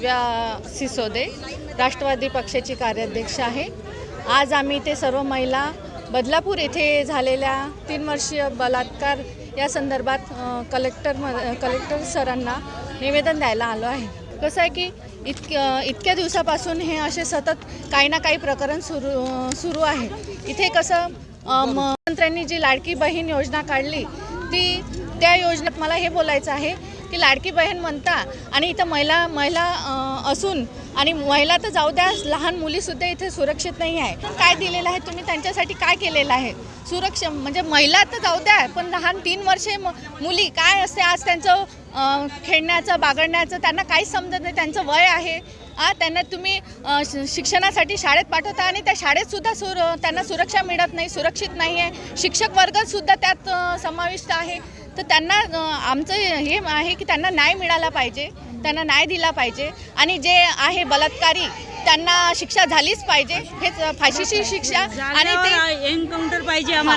दिव्या सिसोदे राष्ट्रवादी पक्षाची कार्याध्यक्ष आहे. आज आम्ही ते सर्व महिला बदलापूर येथे झालेल्या तीन वर्षीय बलात्कार या संदर्भात कलेक्टर म- कलेक्टर सरांना निवेदन द्यायला आलो आहे. कसं आहे की इतक्या इतक्या दिवसापासून हे असे सतत काही ना काही प्रकरण सुरू सुरू आहे. इथे कसं मंत्र्यांनी जी लाडकी बहीण योजना काढली ती त्या योजनेत मला हे बोलायचं आहे की लाडकी बहीण म्हणता. आणि इथं महिला महिला असून आणि महिला तर जाऊ द्या लहान मुलीसुद्धा इथे सुरक्षित नाही आहे. काय दिलेलं आहे? तुम्ही त्यांच्यासाठी काय केलेलं आहे? सुरक्षा म्हणजे महिला तर जाऊ द्या पण लहान तीन वर्षे म- मुली काय असते? आज त्यांचं खेळण्याचं बागडण्याचं त्यांना काहीच समजत नाही. त्यांचं वय आहे. आ त्यांना तुम्ही श- शिक्षणासाठी शाळेत पाठवता आणि त्या शाळेतसुद्धा सुर त्यांना सुरक्षा मिळत नाही सुरक्षित नाही आहे. शिक्षक वर्गसुद्धा त्यात समाविष्ट आहे. तर त्यांना आमचं हे आहे की त्यांना न्याय मिळाला पाहिजे त्यांना न्याय दिला पाहिजे आणि जे आहे बलात्कारी त्यांना शिक्षा झालीच पाहिजे हेच फाशीची शिक्षा आणि ते एन्काउंटर पाहिजे आम्हाला.